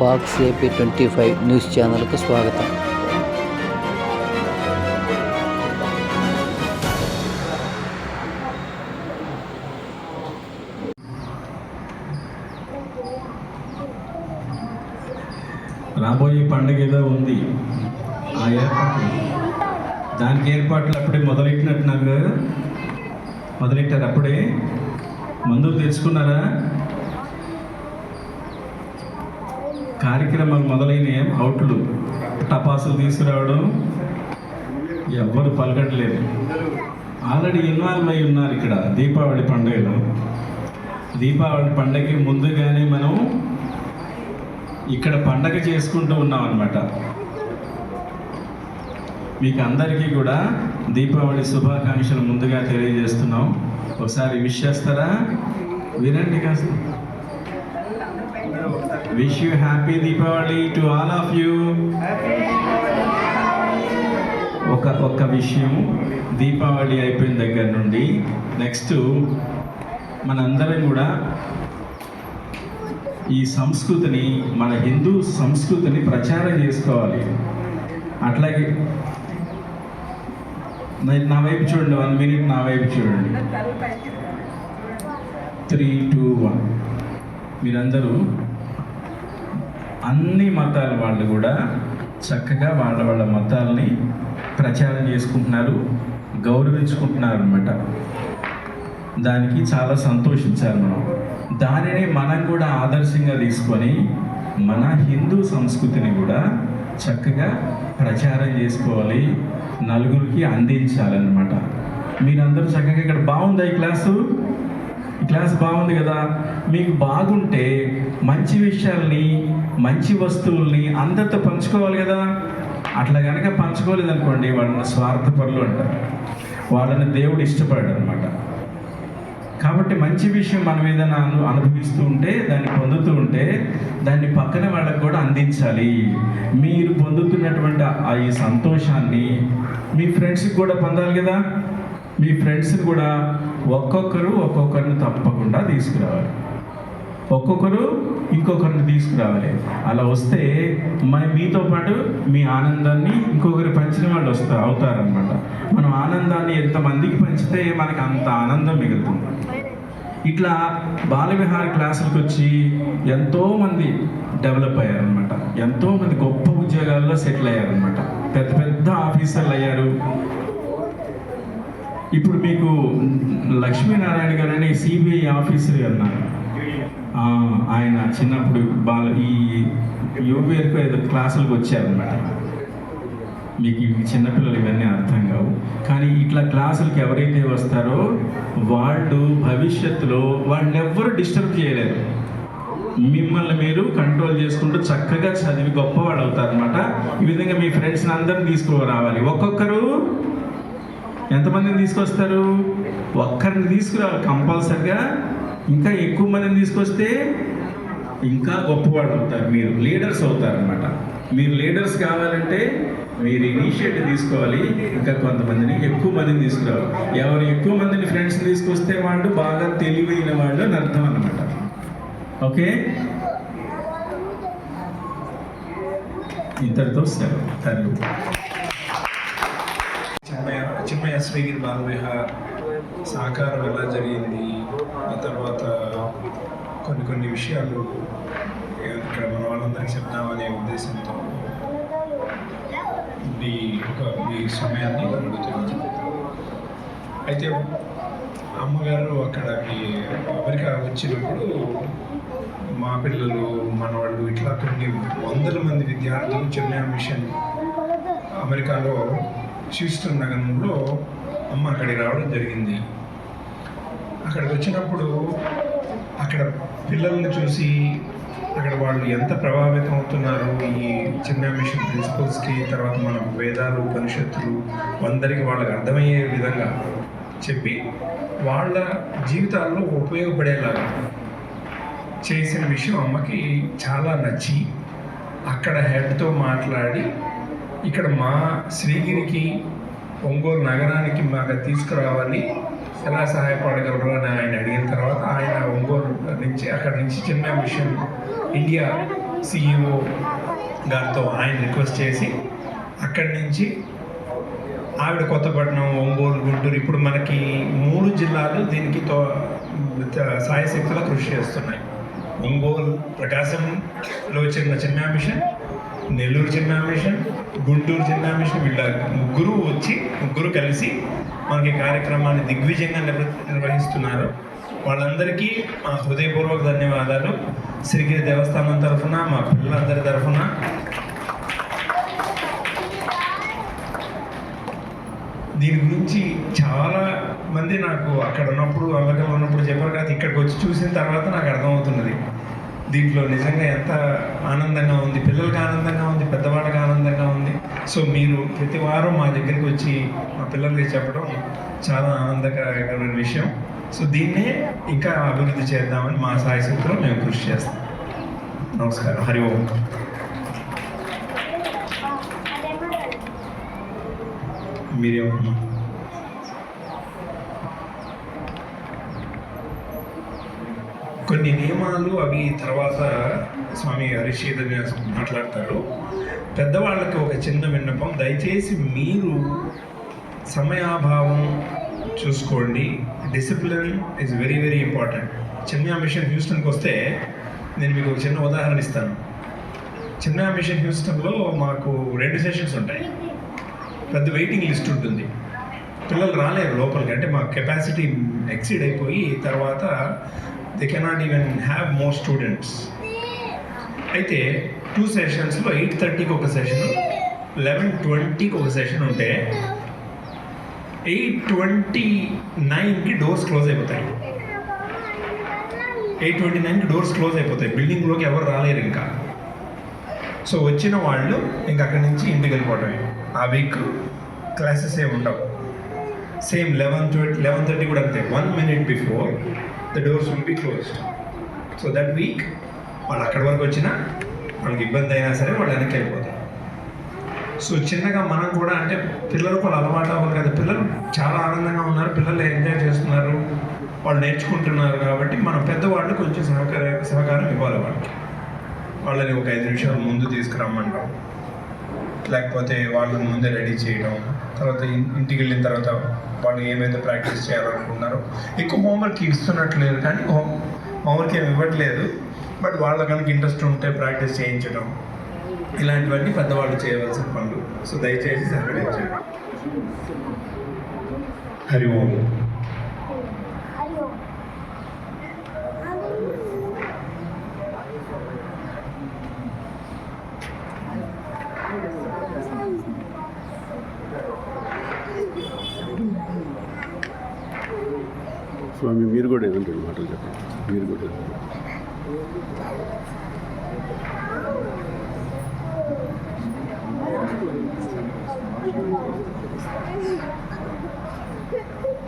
Fox AP twenty five news ఛానల్కు స్వాగతం. రాబోయే పండుగ ఏదో ఉంది. ఆ ఏర్పాట్లు దానికి ఏర్పాట్లు అప్పుడే మొదలెట్టినట్టున్నారు కదా? మొదలెట్టారు అప్పుడే? మందులు తెచ్చుకున్నారా? కార్యక్రమాలు మొదలైన అవుట్లు టపాసులు తీసుకురావడం ఎవ్వరు పలకట్లేదు. ఆల్రెడీ ఇన్వాల్వ్ అయి ఉన్నారు ఇక్కడ దీపావళి పండుగలో. దీపావళి పండగకి ముందుగానే మనం ఇక్కడ పండగ చేసుకుంటూ ఉన్నాం అనమాట మీకు అందరికీ కూడా దీపావళి శుభాకాంక్షలు ముందుగా తెలియజేస్తున్నాం. ఒకసారి విష్ చేస్తారా? వినండి కాస్త. Wish you happy Deepavali to all of you ఒక ఒక్క విషయం దీపావళి అయిపోయిన దగ్గర నుండి నెక్స్ట్ మనందరం కూడా ఈ సంస్కృతిని మన హిందూ సంస్కృతిని ప్రచారం చేసుకోవాలి. అట్లాగే నా వైపు చూడండి వన్ మినిట్ నా వైపు చూడండి. త్రీ టూ వన్ మీరందరూ అన్ని మతాల వాళ్ళు కూడా చక్కగా వాళ్ళ వాళ్ళ మతాలని ప్రచారం చేసుకుంటున్నారు గౌరవించుకుంటున్నారు అనమాట దానికి చాలా సంతోషించాలి మనం. దానిని మనం కూడా ఆదర్శంగా తీసుకొని మన హిందూ సంస్కృతిని కూడా చక్కగా ప్రచారం చేసుకోవాలి నలుగురికి అందించాలన్నమాట. మీరందరూ చక్కగా ఇక్కడ బాగుందా ఈ క్లాసు? క్లాస్ బాగుంది కదా? మీకు బాగుంటే మంచి విషయాల్ని మంచి వస్తువుల్ని అందరితో పంచుకోవాలి కదా? అట్లా కనుక పంచుకోలేదు అనుకోండి వాళ్ళని స్వార్థపరులు అంటారు. వాళ్ళని దేవుడు ఇష్టపడాడు అనమాట కాబట్టి మంచి విషయం మనం ఏదైనా అను అనుభవిస్తూ ఉంటే దాన్ని పొందుతూ ఉంటే దాన్ని పక్కన వాళ్ళకి కూడా అందించాలి. మీరు పొందుతున్నటువంటి ఆ ఈ సంతోషాన్ని మీ ఫ్రెండ్స్కి కూడా పొందాలి కదా? మీ ఫ్రెండ్స్ని కూడా ఒక్కొక్కరు ఒక్కొక్కరిని తప్పకుండా తీసుకురావాలి. ఒక్కొక్కరు ఇంకొకరిని తీసుకురావాలి. అలా వస్తే మరి మీతో పాటు మీ ఆనందాన్ని ఇంకొకరు పంచిన వాళ్ళు వస్తారు అవుతారనమాట మనం ఆనందాన్ని ఎంతమందికి పంచితే మనకు అంత ఆనందం మిగులుతుంది. ఇట్లా బాలవిహార క్లాసులకు వచ్చి ఎంతోమంది డెవలప్ అయ్యారనమాట ఎంతోమంది గొప్ప ఉద్యోగాల్లో సెటిల్ అయ్యారనమాట పెద్ద పెద్ద ఆఫీసర్లు అయ్యారు ఇప్పుడు మీకు లక్ష్మీనారాయణ గారు అనే సిబిఐ ఆఫీసర్ అన్నారు ఆయన చిన్నప్పుడు బాల ఈ యువకు ఏదో క్లాసులకు వచ్చారనమాట మీకు ఇవి చిన్నపిల్లలు ఇవన్నీ అర్థం కావు. కానీ ఇట్లా క్లాసులకి ఎవరైతే వస్తారో వాళ్ళు భవిష్యత్తులో వాళ్ళని ఎవ్వరు డిస్టర్బ్ చేయలేరు. మిమ్మల్ని మీరు కంట్రోల్ చేసుకుంటూ చక్కగా చదివి గొప్పవాళ్ళు అవుతారనమాట ఈ విధంగా మీ ఫ్రెండ్స్ని అందరిని తీసుకురావాలి. ఒక్కొక్కరు ఎంతమందిని తీసుకొస్తారు? ఒక్కరిని తీసుకురావాలి కంపల్సరిగా. ఇంకా ఎక్కువ మందిని తీసుకొస్తే ఇంకా గొప్పవాళ్ళు అవుతారు. మీరు లీడర్స్ అవుతారు అనమాట మీరు లీడర్స్ కావాలంటే మీరు ఇనిషియేటివ్ తీసుకోవాలి. ఇంకా కొంతమందిని ఎక్కువ మందిని తీసుకురావాలి. ఎవరు ఎక్కువ మందిని ఫ్రెండ్స్ని తీసుకొస్తే వాళ్ళు బాగా తెలివైన వాళ్ళు అని అర్థం అనమాట ఓకే? ఇంతటితో సెలవు తల్లి చిన్మయ శ్రీగిరి బాలవిహార్ సహకారం ఎలా జరిగింది? ఆ తర్వాత కొన్ని కొన్ని విషయాలు ఇక్కడ మన వాళ్ళందరికీ చెప్తామనే ఉద్దేశంతో మీ ఒక మీ సమయాన్ని అడుగుతున్నాను అయితే అమ్మగారు అక్కడికి అమెరికా వచ్చినప్పుడు మా పిల్లలు మనవాళ్ళు ఇట్లా కొన్ని వందల మంది విద్యార్థులు చెన్నై మిషన్ అమెరికాలో హ్యూస్టన్ నగరంలో అమ్మ అక్కడికి రావడం జరిగింది. అక్కడికి వచ్చినప్పుడు అక్కడ పిల్లల్ని చూసి అక్కడ వాళ్ళు ఎంత ప్రభావితం అవుతున్నారు ఈ చిన్న మిషన్ ప్రిన్సిపల్స్కి తర్వాత మన వేదాలు ఉపనిషత్తులు అందరికీ వాళ్ళకి అర్థమయ్యే విధంగా చెప్పి వాళ్ళ జీవితాల్లో ఉపయోగపడేలాగా చేసిన విషయం అమ్మకి చాలా నచ్చి అక్కడ హెడ్తో మాట్లాడి ఇక్కడ మా శ్రీగిరికి ఒంగోలు నగరానికి మాకు తీసుకురావాలి. ఎలా సహాయపడగలరు అని ఆయన అడిగిన తర్వాత ఆయన ఒంగోలు నుంచి అక్కడ నుంచి చిన్న మిషన్ ఇండియా సిఇఓ గారితో ఆయన రిక్వెస్ట్ చేసి అక్కడి నుంచి ఆవిడ కొత్తపట్నం ఒంగోలు గుంటూరు ఇప్పుడు మనకి మూడు జిల్లాలు దీనికి తో సాయశక్తిలో కృషి చేస్తున్నాయి. ఒంగోలు ప్రకాశంలో చిన్న చిన్న మిషన్ నెల్లూరు జిల్లా మిషన్ గుంటూరు జిల్లా మిషన్ వీళ్ళ ముగ్గురు వచ్చి ముగ్గురు కలిసి మనకి కార్యక్రమాన్ని దిగ్విజయంగా నిర్వహిస్తున్నారు. వాళ్ళందరికీ మా హృదయపూర్వక ధన్యవాదాలు. శ్రీగిరి దేవస్థానం తరఫున మా పిల్లలందరి తరఫున. దీని గురించి చాలా మంది నాకు అక్కడ ఉన్నప్పుడు అమెరికాలో ఉన్నప్పుడు చెప్పారు కదా ఇక్కడికి వచ్చి చూసిన తర్వాత నాకు అర్థమవుతున్నది. దీంట్లో నిజంగా ఎంత ఆనందంగా ఉంది పిల్లలకి ఆనందంగా ఉంది పెద్దవాళ్ళకి ఆనందంగా ఉంది. సో మీరు ప్రతి వారం మా దగ్గరికి వచ్చి మా పిల్లలకి చెప్పడం చాలా ఆనందకరమైన విషయం. సో దీన్నే ఇంకా అభివృద్ధి చేద్దామని మా సాయశక్తిలో మేము కృషి చేస్తాం. నమస్కారం. హరి ఓం. మీరేమన్నా కొన్ని నియమాలు అవి తర్వాత స్వామి హరిషేద మాట్లాడతారు పెద్దవాళ్ళకి ఒక చిన్న విన్నపం దయచేసి మీరు సమయాభావం చూసుకోండి. Discipline is very very important చిన్న మిషన్ హ్యూస్టన్కి వస్తే నేను మీకు ఒక చిన్న ఉదాహరణ ఇస్తాను. చిన్న మిషన్ హ్యూస్టన్లో మాకు రెండు సెషన్స్ ఉంటాయి. పెద్ద వెయిటింగ్ లిస్ట్ ఉంటుంది. పిల్లలు రాలేరు లోపలికి అంటే మా కెపాసిటీ ఎక్సీడ్ అయిపోయి తర్వాత they cannot even have more students అయితే టూ సెషన్స్లో ఎయిట్ థర్టీకి ఒక సెషన్ లెవెన్ ట్వంటీకి ఒక సెషన్ ఉంటే ఎయిట్ ట్వంటీ నైన్కి డోర్స్ క్లోజ్ అయిపోతాయి. ఎయిట్ ట్వంటీ నైన్కి డోర్స్ క్లోజ్ అయిపోతాయి. బిల్డింగ్లోకి ఎవరు రాలేరు ఇంకా. సో వచ్చిన వాళ్ళు ఇంకా అక్కడి నుంచి ఇంటికి వెళ్ళిపోవటమే. ఆ వీక్ క్లాసెస్ ఏమి ఉండవు. Same eleven twenty eleven thirty కూడా అంతే. One minute before the doors will be closed so that week వాళ్ళు అక్కడి వరకు వచ్చినా వాళ్ళకి ఇబ్బంది అయినా సరే వాళ్ళు వెనక్కి వెళ్ళిపోతారు. సో చిన్నగా మనం కూడా అంటే పిల్లలు కూడా అలవాటు అవ్వాలి కదా. పిల్లలు చాలా ఆనందంగా ఉన్నారు పిల్లలు ఎంజాయ్ చేస్తున్నారు వాళ్ళు నేర్చుకుంటున్నారు కాబట్టి మనం పెద్దవాళ్ళు కొంచెం సహకార సహకారం ఇవ్వాలి వాళ్ళకి. వాళ్ళని ఒక ఐదు నిమిషాలు ముందు తీసుకురమ్మంటాం. లేకపోతే వాళ్ళని ముందే రెడీ చేయడం తర్వాత ఇంటికి వెళ్ళిన తర్వాత వాళ్ళు ఏమైతే ప్రాక్టీస్ చేయాలనుకుంటున్నారో ఎక్కువ హోంవర్క్ ఇస్తున్నట్లేదు కానీ హోమ్ హోంవర్క్ ఏమి ఇవ్వట్లేదు. బట్ వాళ్ళ కనుక ఇంట్రెస్ట్ ఉంటే ప్రాక్టీస్ చేయించడం ఇలాంటివన్నీ పెద్దవాళ్ళు చేయవలసిన పనులు. సో దయచేసి సహకరించండి. హరి ఓం. స్వామి మీరు కూడా ఏదంటే రెండు మాటలు చెప్పండి. మీరు కూడా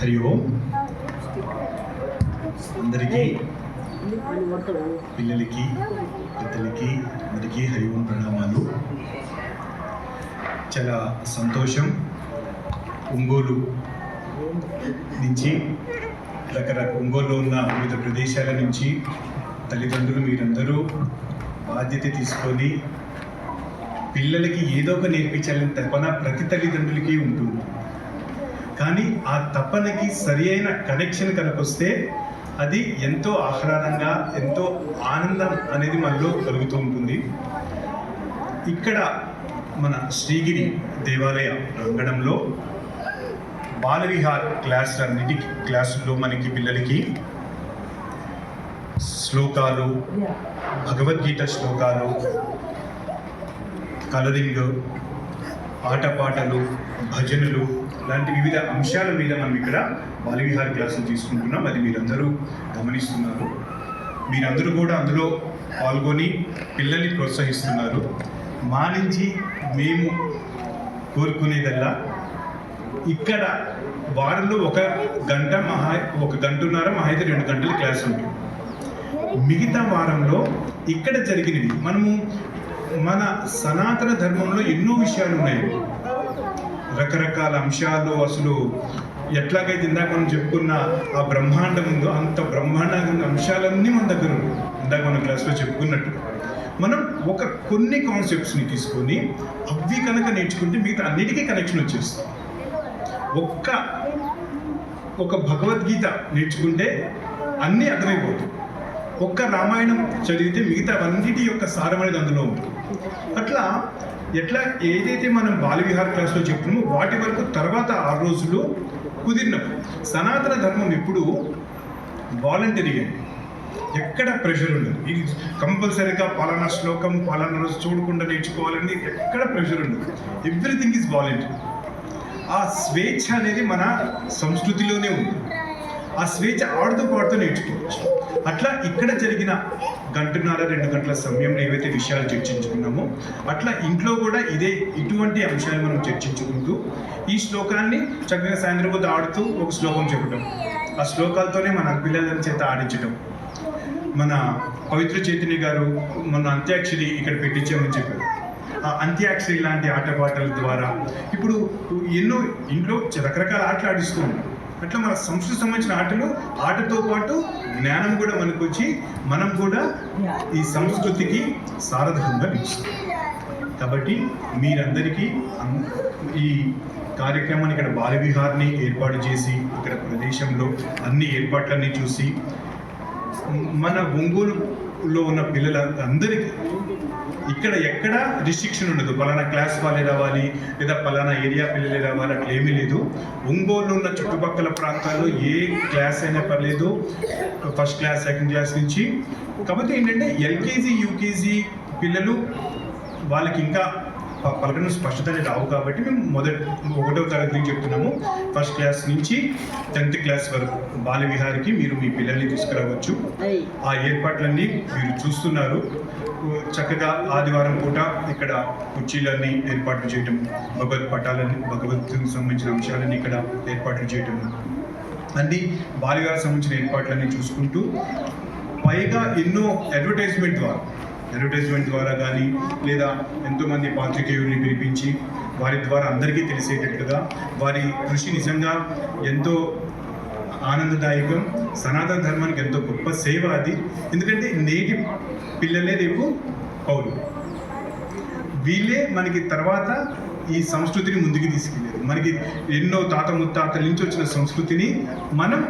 హరి ఓం. అందరికీ పిల్లలకి పెద్దలకి అందరికీ హరి ఓం ప్రణామాలు. చాలా సంతోషం. ఒంగోలు నుంచి రకరకాల ఒంగోలులో ఉన్న వివిధ ప్రదేశాల నుంచి తల్లిదండ్రులు మీరందరూ బాధ్యత తీసుకొని పిల్లలకి ఏదో ఒక నేర్పించాలని తపన ప్రతి తల్లిదండ్రులకి ఉంటుంది. కానీ ఆ తపనకి సరి అయిన కనెక్షన్ కనుకొస్తే అది ఎంతో ఆహ్లాదంగా ఎంతో ఆనందం అనేది మనలో కలుగుతూ ఉంటుంది. ఇక్కడ మన శ్రీగిరి దేవాలయ రంగడంలో బాలవిహార్ క్లాసులన్నిటి క్లాసుల్లో మనకి పిల్లలకి శ్లోకాలు భగవద్గీత శ్లోకాలు కలరింగ్ ఆటపాటలు భజనలు లాంటి వివిధ అంశాల మీద మనం ఇక్కడ బాలవిహార్ క్లాసులు తీసుకుంటున్నాం. అది మీరందరూ గమనిస్తున్నారు. మీరందరూ కూడా అందులో పాల్గొని పిల్లల్ని ప్రోత్సహిస్తున్నారు. మా నుంచి మేము కోరుకునేదల్లా ఇక్కడ వారంలో ఒక గంట మహా ఒక గంటన్నర మహా అయితే రెండు గంటల క్లాస్ ఉంటుంది. మిగతా వారంలో ఇక్కడ జరిగినవి మనము మన సనాతన ధర్మంలో ఎన్నో విషయాలు ఉన్నాయి. రకరకాల అంశాలు అసలు ఎట్లాగైతే ఇందాక మనం చెప్పుకున్న ఆ బ్రహ్మాండం ఉందో అంత బ్రహ్మాండంగా ఉన్న అంశాలన్నీ మన దగ్గర ఉన్నాయి. ఇందాక మనం క్లాస్లో చెప్పుకున్నట్టు. మనం ఒక కొన్ని కాన్సెప్ట్స్ని తీసుకొని అవి కనుక నేర్చుకుంటే మిగతా అన్నిటికీ కనెక్షన్ వచ్చేస్తుంది ఒక్క ఒక భగవద్గీత నేర్చుకుంటే అన్నీ అర్థమైపోతుంది ఒక్క రామాయణం చదివితే మిగతా అన్నిటి యొక్క సారం అనేది అందులో ఉంటుంది. అట్లా ఎట్లా ఏదైతే మనం బాలవిహార్ క్లాస్లో చెప్తున్నామో వాటి వరకు తర్వాత ఆరు రోజులు కుదిరినప్పుడు. సనాతన ధర్మం ఎప్పుడు వాలంటరీగా ఎక్కడ ప్రెషర్ ఉండదు. ఇది కంపల్సరీగా పాలనా శ్లోకం పాలనా రోజు చూడకుండా నేర్చుకోవాలని ఎక్కడ ప్రెషర్ ఉండదు. Everything is voluntary. ఆ స్వేచ్ఛ అనేది మన సంస్కృతిలోనే ఉంది. ఆ స్వేచ్ఛ ఆడుతూ పాడుతూ నేర్చుకోవచ్చు. అట్లా ఇక్కడ జరిగిన గంటన్నర రెండు గంటల సమయంలో ఏవైతే విషయాలు చర్చించుకున్నామో అట్లా ఇంట్లో కూడా ఇదే ఇటువంటి అంశాలు మనం చర్చించుకుంటూ ఈ శ్లోకాన్ని చక్కగా సాయంత్రం కొద్ది ఆడుతూ ఒక శ్లోకం చెప్పడం. ఆ శ్లోకాలతోనే మన పిల్లల చేత ఆడించడం. మన పవిత్ర చైతన్య గారు మన అంత్యాక్షరి ఇక్కడ పెట్టించామని చెప్పారు. అంత్యాక్షరి లాంటి ఆటపాటల ద్వారా ఇప్పుడు ఎన్నో ఇంట్లో రకరకాల ఆటలు ఆడిస్తూ ఉంటాం అట్లా మన సంస్కృతి సంబంధించిన ఆటలు ఆటతో పాటు జ్ఞానం కూడా మనకు వచ్చి మనం కూడా ఈ సంస్కృతికి సారథకంగా నిలుస్తాం. కాబట్టి మీరందరికీ ఈ కార్యక్రమాన్ని ఇక్కడ బాలవిహార్ని ఏర్పాటు చేసి ఇక్కడ ప్రదేశంలో అన్ని ఏర్పాట్లన్నీ చూసి మన ఒంగోలులో ఉన్న పిల్లలందరికీ ఇక్కడ ఎక్కడ రిస్ట్రిక్షన్ ఉండదు. పలానా క్లాస్ వాళ్ళే రావాలి లేదా పలానా ఏరియా పిల్లలే రావాలి అట్లా ఏమీ లేదు. ఒంగోలు ఉన్న చుట్టుపక్కల ప్రాంతాల్లో ఏ క్లాస్ అయినా పర్లేదు. ఫస్ట్ క్లాస్ సెకండ్ క్లాస్ నుంచి. కాకపోతే ఏంటంటే ఎల్కేజీ యూకేజీ పిల్లలు వాళ్ళకి ఇంకా ప- పలకడం స్పష్టత అనేది రావు కాబట్టి మేము మొదటి ఒకటో తరగతి నుంచి చెప్తున్నాము. ఫస్ట్ క్లాస్ నుంచి టెన్త్ క్లాస్ వరకు బాల విహారికి మీరు మీ పిల్లల్ని తీసుకురావచ్చు. ఆ ఏర్పాట్లన్నీ మీరు చూస్తున్నారు. చక్కగా ఆదివారం పూట ఇక్కడ కుర్చీలన్నీ ఏర్పాట్లు చేయటం భగవత్ పటాలని భగవద్గీతకు సంబంధించిన అంశాలన్నీ ఇక్కడ ఏర్పాట్లు చేయటం. అన్ని బాలిగారికి సంబంధించిన ఏర్పాట్లన్నీ చూసుకుంటూ పైగా ఎన్నో అడ్వర్టైజ్మెంట్ ద్వారా అడ్వర్టైజ్మెంట్ ద్వారా కానీ లేదా ఎంతోమంది పాత్రికేయుల్ని పిలిపించి వారి ద్వారా అందరికీ తెలిసేటట్లుగా వారి కృషి నిజంగా ఎంతో ఆనందదాయకం సనాతన ధర్మానికి ఎంతో గొప్ప సేవ అది. ఎందుకంటే నేటి పిల్లలే రేపు పౌరులు. వీళ్ళే మనకి తర్వాత ఈ సంస్కృతిని ముందుకు తీసుకెళ్ళారు మనకి ఎన్నో తాత ముత్తాతల నుంచి వచ్చిన సంస్కృతిని మనం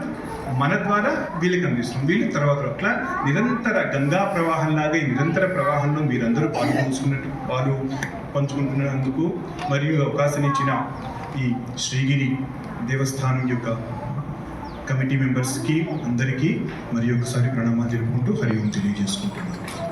మన ద్వారా వీళ్ళకి అందిస్తున్నాం. వీళ్ళు తర్వాత అట్లా నిరంతర గంగా ప్రవాహంలాగా ఈ నిరంతర ప్రవాహంలో మీరందరూ పాలు పంచుకున్నట్టు పాలు పంచుకుంటున్నందుకు మరియు అవకాశం ఇచ్చిన ఈ శ్రీగిరి దేవస్థానం యొక్క కమిటీ మెంబర్స్కి అందరికీ మరి ఒకసారి ప్రణామాలు జరుపుకుంటూ హరి ఓం తెలియజేసుకుంటున్నాను.